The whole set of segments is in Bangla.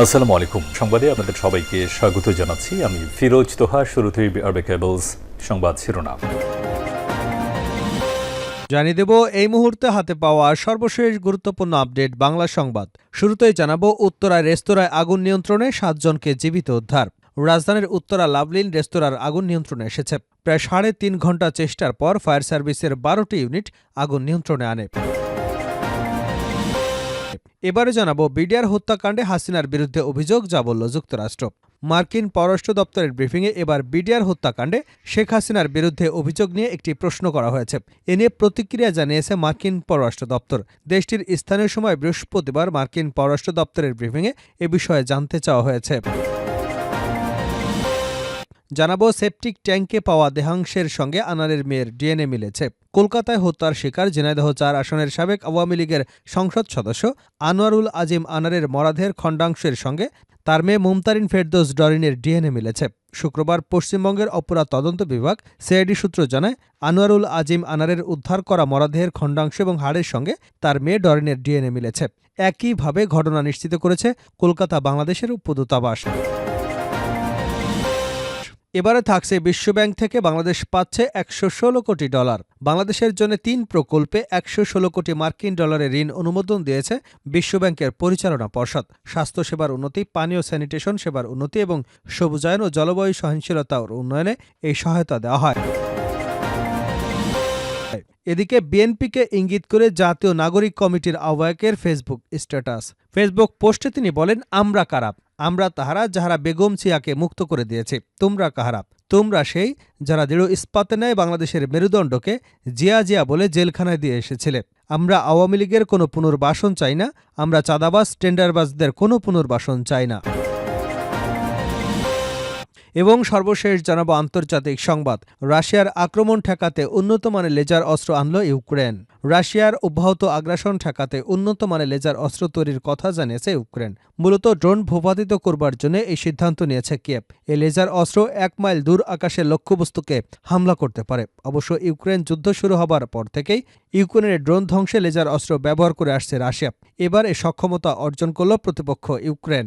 আসসালামু আলাইকুম। সংবাদে আপনাদের সবাইকে স্বাগত জানাচ্ছি। আমি ফিরোজ তোহা, শুরুতেই আরবে কেবলস সংবাদ শিরোনাম। জানিয়ে দেব, এই মুহূর্তে হাতে পাওয়া সর্বশেষ গুরুত্বপূর্ণ আপডেট বাংলা সংবাদ। শুরুতেই জানাব উত্তরায় রেস্তোরাঁয় আগুন নিয়ন্ত্রণে সাতজনকে জীবিত উদ্ধার। রাজধানীর উত্তরা লাভলিন রেস্তোরাঁর আগুন নিয়ন্ত্রণে এসেছে। প্রায় সাড়ে তিন ঘণ্টা চেষ্টার পর ফায়ার সার্ভিসের বারোটি ইউনিট আগুন নিয়ন্ত্রণে আনে। এবারে জানাব বিডিআর হত্যাকাণ্ডে হাসিনার বিরুদ্ধে অভিযোগ, যা বলল যুক্তরাষ্ট্র। মার্কিন পররাষ্ট্র দপ্তরের ব্রিফিংয়ে এবার বিডিআর হত্যাকাণ্ডে শেখ হাসিনার বিরুদ্ধে অভিযোগ নিয়ে একটি প্রশ্ন করা হয়েছে। এ নিয়ে প্রতিক্রিয়া জানিয়েছে মার্কিন পররাষ্ট্র দপ্তর। দেশটির স্থানীয় সময় বৃহস্পতিবার মার্কিন পররাষ্ট্র দপ্তরের ব্রিফিংয়ে এ বিষয়ে জানতে চাওয়া হয়েছে। জানাব, সেপটিক ট্যাঙ্কে পাওয়া দেহাংশের সঙ্গে আনারের মেয়ের ডিএনএ মিলেছে। কলকাতায় হত্যার শিকার ঝিনাইদহ চার আসনের সাবেক আওয়ামী লীগের সংসদ সদস্য আনোয়ারুল আজিম আনারের মরাধের খণ্ডাংশের সঙ্গে তার মেয়ে মুমতারিন ফেরদোস ডরিনের ডিএনএ মিলেছে। শুক্রবার পশ্চিমবঙ্গের অপরাধ তদন্ত বিভাগ, সিআইডি সূত্র জানায়, আনোয়ারুল আজিম আনারের উদ্ধার করা মরাদেহের খণ্ডাংশ এবং হাড়ের সঙ্গে তার মেয়ে ডরিনের ডিএনএ মিলেছে। একইভাবে ঘটনা নিশ্চিত করেছে কলকাতা বাংলাদেশের উপদূতাবাস এবারে থাকছে বিশ্বব্যাংক থেকে বাংলাদেশ পাচ্ছে একশো ষোলো কোটি ডলার। বাংলাদেশের জন্য তিন প্রকল্পে একশো ষোলো কোটি মার্কিন ডলারের ঋণ অনুমোদন দিয়েছে বিশ্বব্যাংকের পরিচালনা পর্ষদ। স্বাস্থ্যসেবার উন্নতি, পানীয় স্যানিটেশন সেবার উন্নতি এবং সবুজায়ন ও জলবায়ু সহনশীলতার উন্নয়নে এই সহায়তা দেওয়া হয়। এদিকে বিএনপিকে ইঙ্গিত করে জাতীয় নাগরিক কমিটির আহ্বায়কের ফেসবুক স্ট্যাটাস। ফেসবুক পোস্টে তিনি বলেন, আমরা কারা? আমরা তাহারা যাহারা বেগম ছিয়াকে মুক্ত করে দিয়েছি, তোমরা কাহারা? তোমরা সেই যারা দৃঢ় ইস্পাতে নেয় বাংলাদেশের মেরুদণ্ডকে জিয়া জিয়া বলে জেলখানায় দিয়ে এসেছিলে। আমরা আওয়ামী লীগের কোনো পুনর্বাসন চাই না, আমরা চাঁদাবাস টেন্ডারবাজদের কোনো পুনর্বাসন চাই না। এবং সর্বশেষ জানাব আন্তর্জাতিক সংবাদ। রাশিয়ার আক্রমণ ঠেকাতে উন্নত মানের লেজার অস্ত্র আনল ইউক্রেন। রাশিয়ার অব্যাহত আগ্রাসন ঠেকাতে উন্নত মানের লেজার অস্ত্র তৈরির কথা জানিয়েছে ইউক্রেন। মূলত ড্রোন ভূপাতিত করবার জন্য এই সিদ্ধান্ত নিয়েছে কিয়েভ। এই লেজার অস্ত্র এক মাইল দূর আকাশের লক্ষ্যবস্তুকে হামলা করতে পারে। অবশ্য ইউক্রেন যুদ্ধ শুরু হবার পর থেকেই ইউক্রেনের ড্রোন ধ্বংসে লেজার অস্ত্র ব্যবহার করে আসছে রাশিয়া। এবার এ সক্ষমতা অর্জন করল প্রতিপক্ষ ইউক্রেন।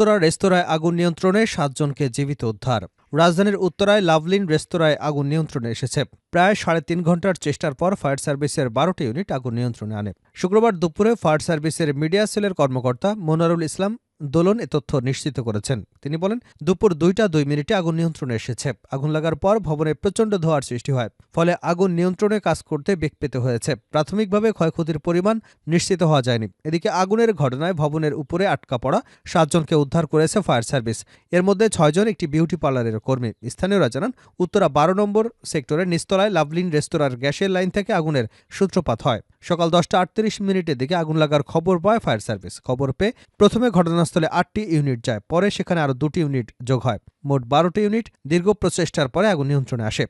উত্তরা রেস্তোরাঁয় আগুন নিয়ন্ত্রণে সাতজনকে জীবিত উদ্ধার। রাজধানীর উত্তরায় লাভলিন রেস্তোরাঁয় আগুন নিয়ন্ত্রণে এসেছে। প্রায় সাড়ে তিন ঘণ্টার চেষ্টার পর ফায়ার সার্ভিসের বারোটি ইউনিট আগুন নিয়ন্ত্রণে আনে। শুক্রবার দুপুরে ফায়ার সার্ভিসের মিডিয়া সেলের কর্মকর্তা মনোয়ারুল ইসলাম দোলন এ তথ্য নিশ্চিত করেছেন। তিনি বলেন, দুপুর দুইটা দুই মিনিটে আগুন নিয়ন্ত্রণে এসেছে। আগুন লাগার পর ভবনে প্রচণ্ড ধোয়ার সৃষ্টি হয়, ফলে আগুন নিয়ন্ত্রণে কাজ করতে বেগ পেতে হয়েছে। প্রাথমিকভাবে ক্ষয়ক্ষতির পরিমাণ নিশ্চিত হওয়া যায়নি। এদিকে আগুনের ঘটনায় ভবনের উপরে আটকা পড়া সাতজনকে উদ্ধার করেছে ফায়ার সার্ভিস। এর মধ্যে ছয়জন একটি বিউটি পার্লারের কর্মী। স্থানীয়রা জানান, উত্তরা বারো নম্বর সেক্টরের নিস্তলায় লাভলিন রেস্তোরাঁর গ্যাসের লাইন থেকে আগুনের সূত্রপাত হয়। সকাল দশটা আটত্রিশ মিনিটের দিকে আগুন লাগার খবর পায় ফায়ার সার্ভিস। খবর পেয়ে প্রথমে ঘটনাস্থলে আটটি ইউনিট যায়, পরে সেখানে আরও দুটি ইউনিট যোগ হয়। মোট বারোটি ইউনিট দীর্ঘ প্রচেষ্টার পরে আগুন নিয়ন্ত্রণে আসে।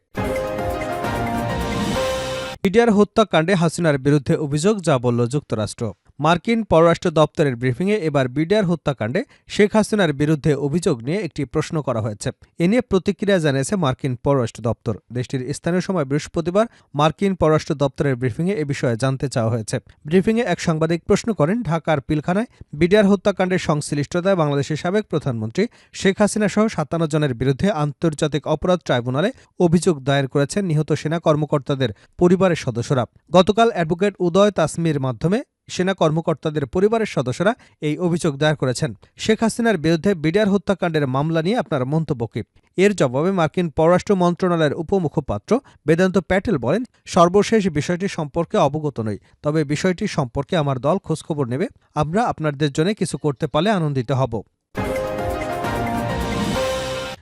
মিডিয়ার হত্যাকাণ্ডে হাসিনার বিরুদ্ধে অভিযোগ, যা বলল যুক্তরাষ্ট্র। মার্কিন পররাষ্ট্র দপ্তরের ব্রিফিংয়ে এবার বিডিআর হত্যাকাণ্ডে শেখ হাসিনার বিরুদ্ধে অভিযোগ নিয়ে একটি প্রশ্ন করা হয়েছে। এ নিয়ে প্রতিক্রিয়া জানিয়েছে মার্কিন পররাষ্ট্র দপ্তর। দেশটির স্থানীয় সময় বৃহস্পতিবার মার্কিন পররাষ্ট্র দপ্তরের ব্রিফিংয়ে এ বিষয়ে জানতে চাওয়া হয়েছে। ব্রিফিংয়ে এক সাংবাদিক প্রশ্ন করেন, ঢাকার পিলখানায় বিডিআর হত্যাকাণ্ডের সংশ্লিষ্টতায় বাংলাদেশের সাবেক প্রধানমন্ত্রী শেখ হাসিনা সহ সাতান্ন জনের বিরুদ্ধে আন্তর্জাতিক অপরাধ ট্রাইব্যুনালে অভিযোগ দায়ের করেছেন নিহত সেনা কর্মকর্তাদের পরিবারের সদস্যরা। গতকাল অ্যাডভোকেট উদয় তাসমির মাধ্যমে সেনা কর্মকর্তাদের পরিবারের সদস্যরা এই অভিযোগ দায়ের করেছেন। শেখ হাসিনার বিরুদ্ধে বিডিআর হত্যাকাণ্ডের মামলা নিয়ে আপনার মন্তব্য কি? এর জবাবে মার্কিন পররাষ্ট্র মন্ত্রণালয়ের উপমুখপাত্র বেদান্ত প্যাটেল বলেন, সর্বশেষ বিষয়টি সম্পর্কে অবগত নই, তবে বিষয়টি সম্পর্কে আমার দল খোঁজখবর নেবে। আমরা আপনাদের জন্য কিছু করতে পারলে আনন্দিত হব।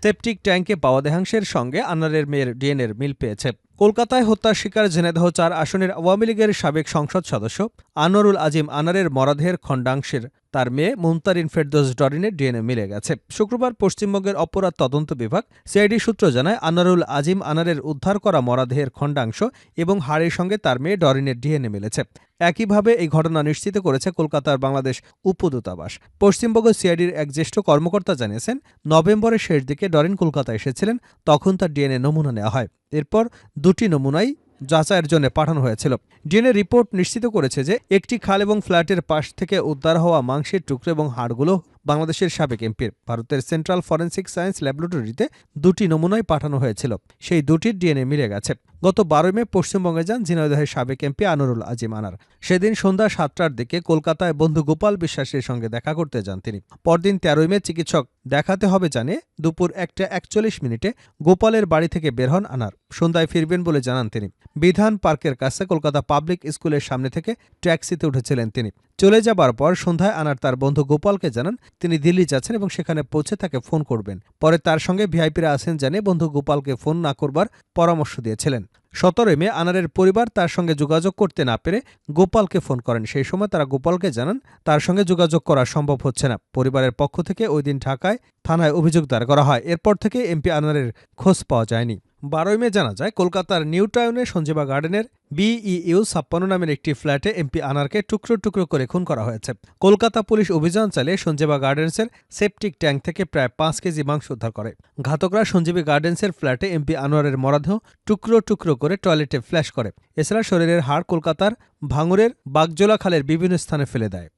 সেপটিক ট্যাঙ্কে পাওয়া দেহাংশের সঙ্গে আনারের মেয়ের ডিএনএর মিল পেয়েছে। কলকাতায় হত্যার শিকার ঝিনাইদহ চার আসনের আওয়ামী লীগের সাবেক সংসদ সদস্য আনোয়ারুল আজিম আনারের মরাদেহের খণ্ডাংশের তার মেয়ে মুমতারিন ফেরদোস ডরিনের ডিএনএ মিলে গেছে। শুক্রবার পশ্চিমবঙ্গের অপরাধ তদন্ত বিভাগ সিআইডি সূত্র জানায়, আনোয়ারুল আজিম আনারের উদ্ধার করা মরাদেহের খণ্ডাংশ এবং হাড়ের সঙ্গে তার মেয়ে ডরিনের ডিএনএ মিলেছে। একইভাবে এই ঘটনা নিশ্চিত করেছে কলকাতার বাংলাদেশ উপদূতাবাস। পশ্চিমবঙ্গ সিআইডির এক জ্যেষ্ঠ কর্মকর্তা জানিয়েছেন, নভেম্বরের শেষ দিকে ডরিন কলকাতা এসেছিলেন, তখন তার ডিএনএ নমুনা নেওয়া হয়। এরপর দুটি নমুনাই যাচাইয়ের জন্য পাঠানো হয়েছিল। ডিএনএ রিপোর্ট নিশ্চিত করেছে যে একটি খাল এবং ফ্ল্যাটের পাশ থেকে উদ্ধার হওয়া মাংসের টুকরো এবং হাড়গুলো বাংলাদেশের সাবেক এমপির ভারতের সেন্ট্রাল ফরেন্সিক সায়েন্স ল্যাবরেটরিতে দুটি নমুনাই পাঠানো হয়েছিল। সেই দুটির ডিএনএ মিলে গেছে। গত বারোই মে পশ্চিমবঙ্গে যান ঝিনাইদহের সাবেক এমপি আনোরুল আজিম আনার। সেদিন সন্ধ্যা সাতটার দিকে কলকাতায় বন্ধু গোপাল বিশ্বাসের সঙ্গে দেখা করতে যান তিনি। পরদিন তেরোই মে চিকিৎসক দেখাতে হবে জানে দুপুর একটা একচল্লিশ মিনিটে গোপালের বাড়ি থেকে বের হন আনার। সন্ধ্যায় ফিরবেন বলে জানান তিনি। বিধান পার্কের কাছে কলকাতা পাবলিক স্কুলের সামনে থেকে ট্যাক্সিতে উঠেছিলেন তিনি। চলে যাবার পর সন্ধ্যায় আনার তার বন্ধু গোপালকে জানান, তিনি দিল্লি যাচ্ছেন এবং সেখানে পৌঁছে তাকে ফোন করবেন। পরে তার সঙ্গে ভিআইপিরা আছেন জানিয়ে বন্ধু গোপালকে ফোন না করবার পরামর্শ দিয়েছিলেন। সতেরোই মে আনারের পরিবার তার সঙ্গে যোগাযোগ করতে না পেরে গোপালকে ফোন করেন। সেই সময় তারা গোপালকে জানান, তার সঙ্গে যোগাযোগ করা সম্ভব হচ্ছে না। পরিবারের পক্ষ থেকে ওই দিন ঢাকায় থানায় অভিযোগ দায়ের করা হয়। এরপর থেকে এমপি আনারের খোঁজ পাওয়া যায়নি। বারোই মে জানা যায়, কলকাতার নিউ টাউনে সঞ্জীবা গার্ডেনের বিইইউ ছাপ্পান্ন নামের একটি ফ্ল্যাটে এমপি আনারকে টুকরো টুকরো করে খুন করা হয়েছে। কলকাতা পুলিশ অভিযান চালিয়ে সঞ্জীবা গার্ডেন্সের সেপটিক ট্যাঙ্ক থেকে প্রায় পাঁচ কেজি মাংস উদ্ধার করে। ঘাতকরা সঞ্জীবী গার্ডেন্সের ফ্ল্যাটে এমপি আনোয়ারের মরাদেহ টুকরো টুকরো করে টয়লেটে ফ্ল্যাশ করে। এছাড়া শরীরের হাড় কলকাতার ভাঙুরের বাগজোলা খালের বিভিন্ন স্থানে ফেলে দেয়।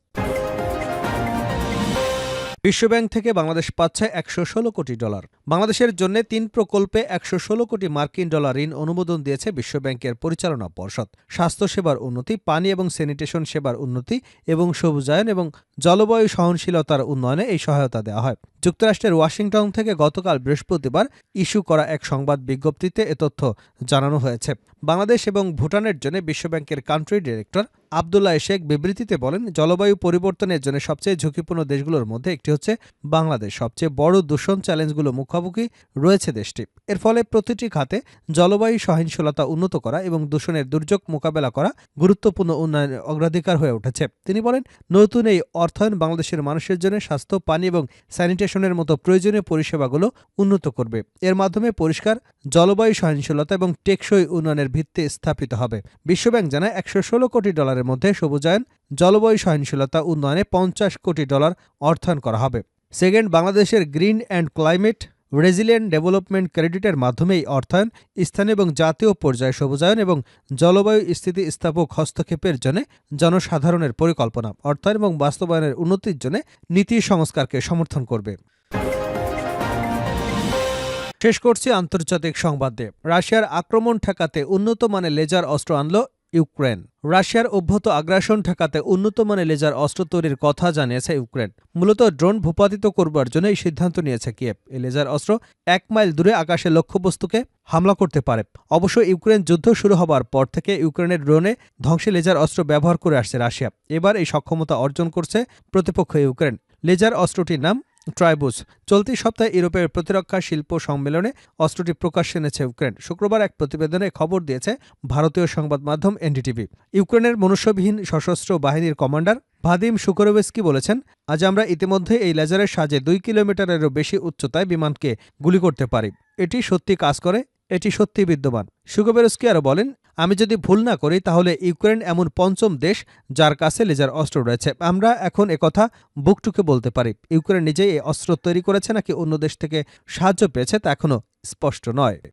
বিশ্বব্যাংক থেকে বাংলাদেশ পাচ্ছে একশো ষোলো কোটি ডলার। বাংলাদেশের জন্য তিন প্রকল্পে একশো ষোলো কোটি মার্কিন ডলার ঋণ অনুমোদন দিয়েছে বিশ্বব্যাংকের পরিচালনা পর্ষদ। স্বাস্থ্যসেবার উন্নতি, পানি এবং স্যানিটেশন সেবার উন্নতি এবং সবুজায়ন এবং জলবায়ু সহনশীলতার উন্নয়নে এই সহায়তা দেওয়া হয়। যুক্তরাষ্ট্রের ওয়াশিংটন থেকে গতকাল বৃহস্পতিবার ইস্যু করা এক সংবাদ বিজ্ঞপ্তিতে এ তথ্য জানানো হয়েছে। বাংলাদেশ এবং ভুটানের জন্য বিশ্বব্যাংকের কান্ট্রি ডিরেক্টর আবদুল্লাহ শেখ বিবৃতিতে বলেন, জলবায়ু পরিবর্তনের জন্য সবচেয়ে ঝুঁকিপূর্ণ দেশগুলোর মধ্যে একটি হচ্ছে বাংলাদেশ। সবচেয়ে বড় দূষণ চ্যালেঞ্জগুলো মুখোমুখি রয়েছে দেশটি। এর ফলে প্রতিটি খাতে জলবায়ু সহিংসলতা উন্নত করা এবং দূষণের দুর্যোগ মোকাবেলা করা গুরুত্বপূর্ণ উন্নয়নের অগ্রাধিকার হয়ে উঠেছে। তিনি বলেন, নতুন এই অর্থায়ন বাংলাদেশের মানুষের জন্য স্বাস্থ্য, পানি এবং স্যানিটেশনের মতো প্রয়োজনীয় পরিষেবাগুলো উন্নত করবে। এর মাধ্যমে পরিষ্কার, জলবায়ু সহনশীলতা এবং টেকসই উন্নয়নের ভিত্তি স্থাপিত হবে। বিশ্বব্যাংক জানায় একশো ষোলো কোটি ডলারের মধ্যে সবুজায়ন, জলবায়ু সহনশীলতা উন্নয়নে পঞ্চাশ কোটি ডলার অর্থায়ন করা হবে। সেকেন্ড, বাংলাদেশের green and climate resilient development ক্রেডিটের মাধ্যমে এই অর্থায়ন স্থানীয় এবং জাতীয় পর্যায়ে সবুজায়ন এবং জলবায়ু স্থিতিস্থাপক হস্তক্ষেপের জন্য জনসাধারণের পরিকল্পনা, অর্থায়ন এবং বাস্তবায়নের উন্নতির জন্য নীতি সংস্কারকে সমর্থন করবে। শেষ করছি আন্তর্জাতিক সংবাদ রাশিয়ার আক্রমণ ঠেকাতে উন্নত মানের লেজার অস্ত্র আনল ইউক্রেন। রাশিয়ার অভ্যত আগ্রাসন ঠেকাতে উন্নত মানের লেজার অস্ত্র তৈরির কথা জানিয়েছে ইউক্রেন। মূলত ড্রোন ভূপাতিত করবার জন্য এই সিদ্ধান্ত নিয়েছে কিয়েভ। এই লেজার অস্ত্র এক মাইল দূরে আকাশে লক্ষ্যবস্তুকে হামলা করতে পারে। অবশ্য ইউক্রেন যুদ্ধ শুরু হবার পর থেকে ইউক্রেনের ড্রোনে ধ্বংসী লেজার অস্ত্র ব্যবহার করে আসছে রাশিয়া। এবার এই সক্ষমতা অর্জন করছে প্রতিপক্ষ ইউক্রেন। লেজার অস্ত্রটির নাম ট্রাইবুস। চলতি সপ্তাহে ইউরোপের প্রতিরক্ষা শিল্প সম্মেলনে অস্ত্রটি প্রকাশ্যে এনেছে ইউক্রেন। শুক্রবার এক প্রতিবেদনে খবর দিয়েছে ভারতীয় সংবাদ মাধ্যম এনডিটিভি। ইউক্রেনের মনুষ্যবিহীন সশস্ত্র বাহিনীর কমান্ডার ভাদিম শুকরোভেস্কি বলেছেন, আজ আমরা ইতিমধ্যে এই লেজারের সাহায্যে দুই কিলোমিটারেরও বেশি উচ্চতায় বিমানকে গুলি করতে পারি। এটি সত্যি কাজ করে, এটি সত্যি বিদ্যমান। সুগোবেরস্কি আরও বলেন আমি যদি ভুল না করি, তাহলে ইউক্রেন এমন পঞ্চম দেশ যার কাছে লেজার অস্ত্র রয়েছে। আমরা এখন একথা বুকটুকে বলতে পারি। ইউক্রেন নিজেই এই অস্ত্র তৈরি করেছে নাকি অন্য দেশ থেকে সাহায্য পেয়েছে তা এখনও স্পষ্ট নয়।